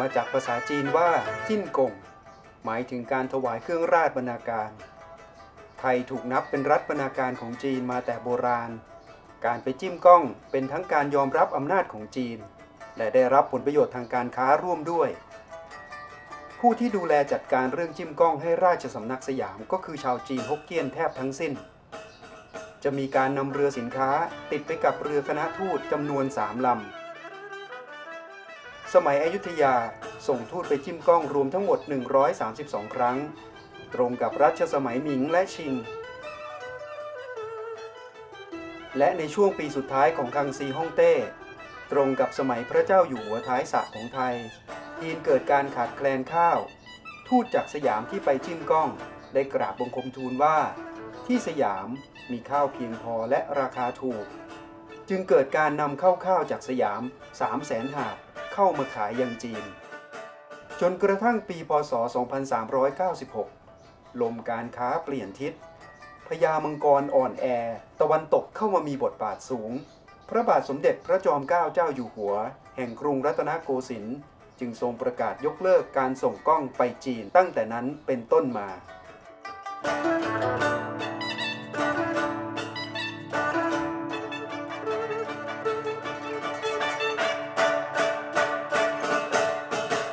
มาจากภาษาจีนว่าจิ้นกง หมายถึงการถวายเครื่องราชบรรณาการ ไทยถูกนับเป็นรัฐบรรณาการของจีนมาแต่โบราณ การไปจิ้มก้องเป็นทั้งการยอมรับอำนาจของจีน และได้รับผลประโยชน์ทางการค้าร่วมด้วย ผู้ที่ดูแลจัดการเรื่องจิ้มก้องให้ราชสำนักสยามก็คือชาวจีนฮกเกี้ยนแทบทั้งสิ้นจะมีการนำเรือสินค้าติดไปกับเรือคณะทูตจำนวนสามลำ สมัยอยุธยาส่งทูตไปจิ้มกล้องรวมทั้งหมด 132 ครั้ง ตรงกับรัชสมัยหมิงและชิง และในช่วงปีสุดท้ายของคังซีฮ่องเต้ ตรงกับสมัยพระเจ้าอยู่หัวท้ายสระของไทยจีนเกิดการขาดแคลนข้าว ทูตจากสยามที่ไปจิ้มกล้อง ได้กราบบังคมทูลว่า ที่สยามมีข้าวเพียงพอและราคาถูก จึงเกิดการนำเข้าข้าวจากสยาม3 0 0แสนหาบ เข้ามาขายยังจีน จนกระทั่งปีพศ 2396 ลมการค้าเปลี่ยนทิศพญามังกรอ่อนแอ ตะวันตกเข้ามามีบทบาทสูง พระบาทสมเด็จพระจอมเกล้าเจ้าอยู่หัว แห่งกรุงรัตนโกสินทร์จึงทรงประกาศยกเลิกการส่งกล้องไปจีนตั้งแต่นั้นเป็นต้นมา